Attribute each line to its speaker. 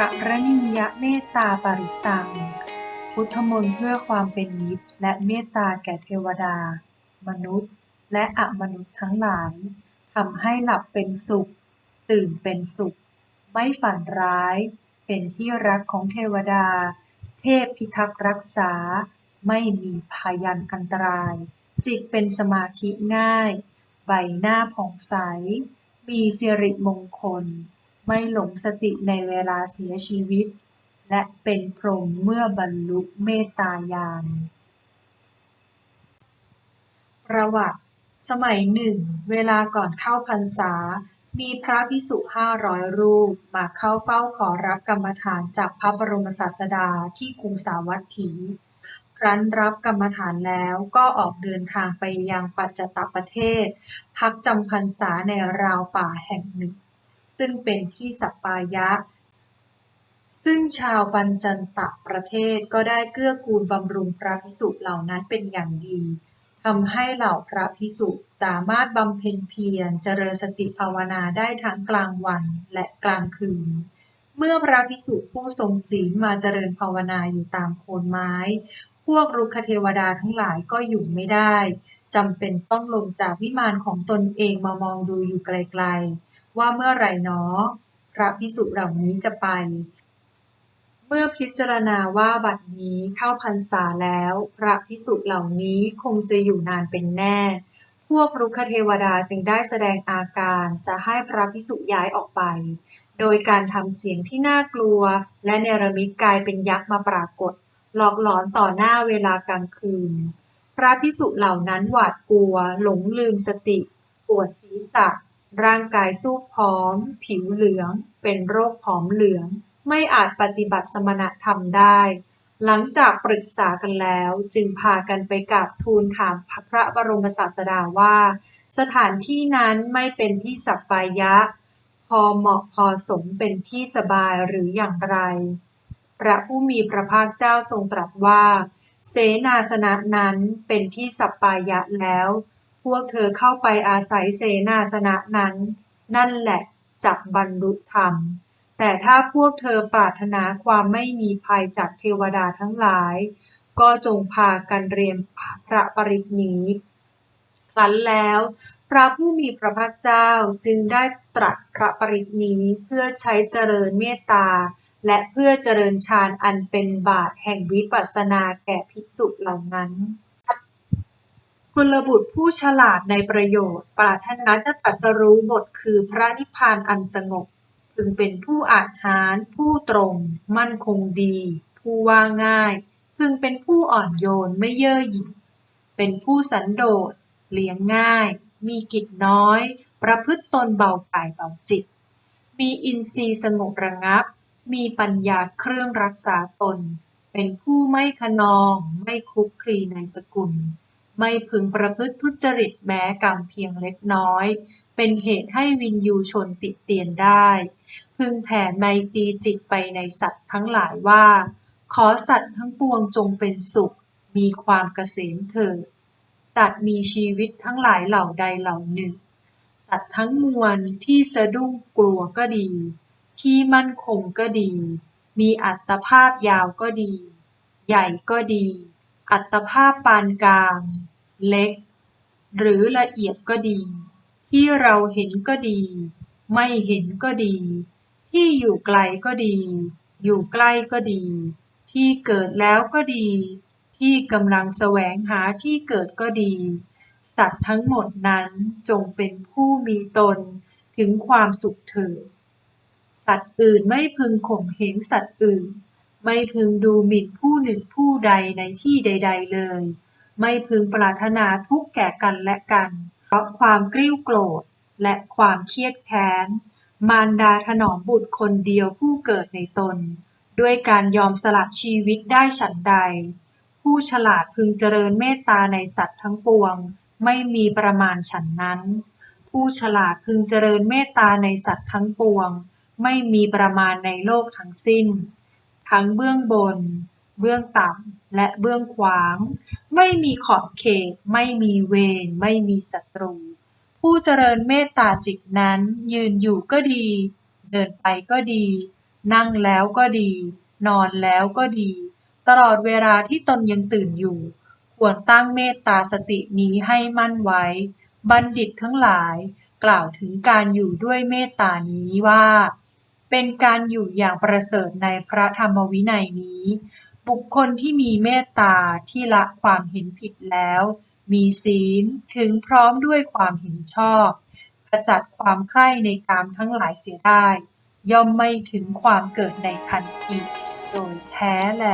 Speaker 1: กรณียเมตตาปริตัง พุทธมนต์เพื่อความเป็นมิตร และเมตตาแก่เทวดา มนุษย์ และอมนุษย์ทั้งหลายทำให้หลับเป็นสุข ตื่นเป็นสุข ไม่ฝันร้าย เป็นที่รักของเทวดา เทพพิทักษ์รักษา ไม่มีพยันอันตราย จิตเป็นสมาธิง่าย ใบหน้าผ่องใส มีสิริมงคล ไม่หลงสติในเวลาเสียชีวิต และเป็นพรหมเมื่อบรรลุเมตตาญาณประวัติ สมัยหนึ่ง เวลาก่อนเข้าพรรษา มีพระภิกษุห้าร้อยรูป มาเข้าเฝ้าขอรับกรรมฐานจากพระบรมศาสดาที่กรุงสาวัตถีครั้นรับกรรมฐานแล้วก็ออกเดินทางไปยังปัจจตประเทศ พักจำพรรษาในราวป่าแห่งหนึ่ง ซึ่งเป็นที่สัปปายะ ซึ่งชาวปัญจันตประเทศก็ได้เกื้อกูลบำรุงพระภิกษุเหล่านั้นเป็นอย่างดีทำให้เหล่าพระภิกษุสามารถบำเพ็ญเพียรเจริญสติภาวนาได้ทั้งกลางวันและกลางคืน เมื่อพระภิกษุผู้ทรงศีลมาเจริญภาวนาอยู่ตามโคนไม้ พวกรุกขเทวดาทั้งหลายก็อยู่ไม่ได้จำเป็นต้องลงจากวิมานของตนเองมามองดูอยู่ไกล ว่าเมื่อไหร่หนอ พระภิกษุเหล่านี้จะไป เมื่อพิจารณาว่าบัดนี้เข้าพรรษาแล้ว พระภิกษุเหล่านี้คงจะอยู่นานเป็นแน่ พวกรุกขเทวดาจึงได้แสดงอาการจะให้พระภิกษุย้ายออกไป โดยการทำเสียงที่น่ากลัว และเนรมิตกายเป็นยักษ์มาปรากฏ หลอกหลอนต่อหน้าเวลากลางคืนพระภิกษุเหล่านั้นหวาดกลัว หลงลืมสติ ปวดศีรษะ ร่างกายสู้ผอม ผิวเหลือง เป็นโรคผอมเหลือง ไม่อาจปฏิบัติสมณธรรมได้ หลังจากปรึกษากันแล้วจึงพากันไปกราบทูลถามพระบรมศาสดาว่า สถานที่นั้นไม่เป็นที่สัปปายะ พอเหมาะพอสมเป็นที่สบายหรืออย่างไร พระผู้มีพระภาคเจ้าทรงตรัสว่า เสนาสนะนั้นเป็นที่สัปปายะแล้ว พวกเธอเข้าไปอาศัยเสนาสนะนั้น นั่นแหละจักบรรลุธรรม แต่ถ้าพวกเธอปรารถนาความไม่มีภัยจากเทวดาทั้งหลาย ก็จงพากันเรียนพระปริตนี้ ครั้นแล้ว พระผู้มีพระภาคเจ้าจึงได้ตรัสพระปริตนี้เพื่อใช้เจริญเมตตา และเพื่อเจริญฌานอันเป็นบาทแห่งวิปัสสนาแก่ภิกษุเหล่านั้น กุลบุตรผู้ฉลาดในประโยชน์ ปรารถนาจะตรัสรู้บทคือพระนิพพานอันสงบ พึงเป็นผู้อาจหาร ผู้ตรง มั่นคงดี ผู้ว่าง่าย พึงเป็นผู้อ่อนโยนไม่เย่อหยิ่ง เป็นผู้สันโดษ เลี้ยงง่าย มีกิจน้อย ประพฤติตนเบากายเบาจิต มีอินทรีย์สงบระงับ มีปัญญาเครื่องรักษาตน เป็นผู้ไม่ขนอง ไม่คุกคลีในสกุล ไม่พึงประพฤติทุจริตแม้กรรมเพียงเล็กน้อย เป็นเหตุให้วินยูชนติเตียนได้ พึงแผ่ไมตรีจิตไปในสัตว์ทั้งหลายว่า ขอสัตว์ทั้งปวงจงเป็นสุข มีความเกษมเถิด สัตว์มีชีวิตทั้งหลายเหล่าใดเหล่าหนึ่ง สัตว์ทั้งมวลที่สะดุ้งกลัวก็ดี ที่มั่นคงก็ดี มีอัตภาพยาวก็ดี ใหญ่ก็ดี อัตภาพปานกลาง เล็ก หรือละเอียดก็ดี ที่เราเห็นก็ดี ไม่เห็นก็ดี ที่อยู่ไกลก็ดี อยู่ใกล้ก็ดี ที่เกิดแล้วก็ดี ที่กำลังแสวงหาที่เกิดก็ดี สัตว์ทั้งหมดนั้นจงเป็นผู้มีตนถึงความสุขเถิดสัตว์อื่นไม่พึงข่มเหงสัตว์อื่น ไม่พึงดูหมิ่นผู้หนึ่งผู้ใดในที่ใด ๆ เลย ไม่พึงปรารถนาทุกแก่กันและกัน เพราะความกริ้วโกรธและความเครียดแค้น มารดาถนอมบุตรคนเดียวผู้เกิดในตน ด้วยการยอมสละชีวิตได้ฉันใด ผู้ฉลาดพึงเจริญเมตตาในสัตว์ทั้งปวง ไม่มีประมาณฉันนั้น ผู้ฉลาดพึงเจริญเมตตาในสัตว์ทั้งปวง ไม่มีประมาณในโลกทั้งสิ้น ทั้งเบื้องบน เบื้องต่ำและเบื้องขวาง ไม่มีขอบเขต ไม่มีเวร ไม่มีศัตรู ผู้เจริญเมตตาจิตนั้น ยืนอยู่ก็ดี เดินไปก็ดี นั่งแล้วก็ดี นอนแล้วก็ดี ตลอดเวลาที่ตนยังตื่นอยู่ ควรตั้งเมตตาสตินี้ให้มั่นไว้ บัณฑิตทั้งหลาย กล่าวถึงการอยู่ด้วยเมตตานี้ว่าเป็นการอยู่อย่างประเสริฐในพระธรรมวินัยนี้ บุคคลที่มีเมตตาที่ละความเห็นผิดแล้ว มีศีลถึงพร้อมด้วยความเห็นชอบขจัดความใคร่ในกามทั้งหลายเสียได้ ย่อมไม่ถึงความเกิดในคันทีโดยแท้แล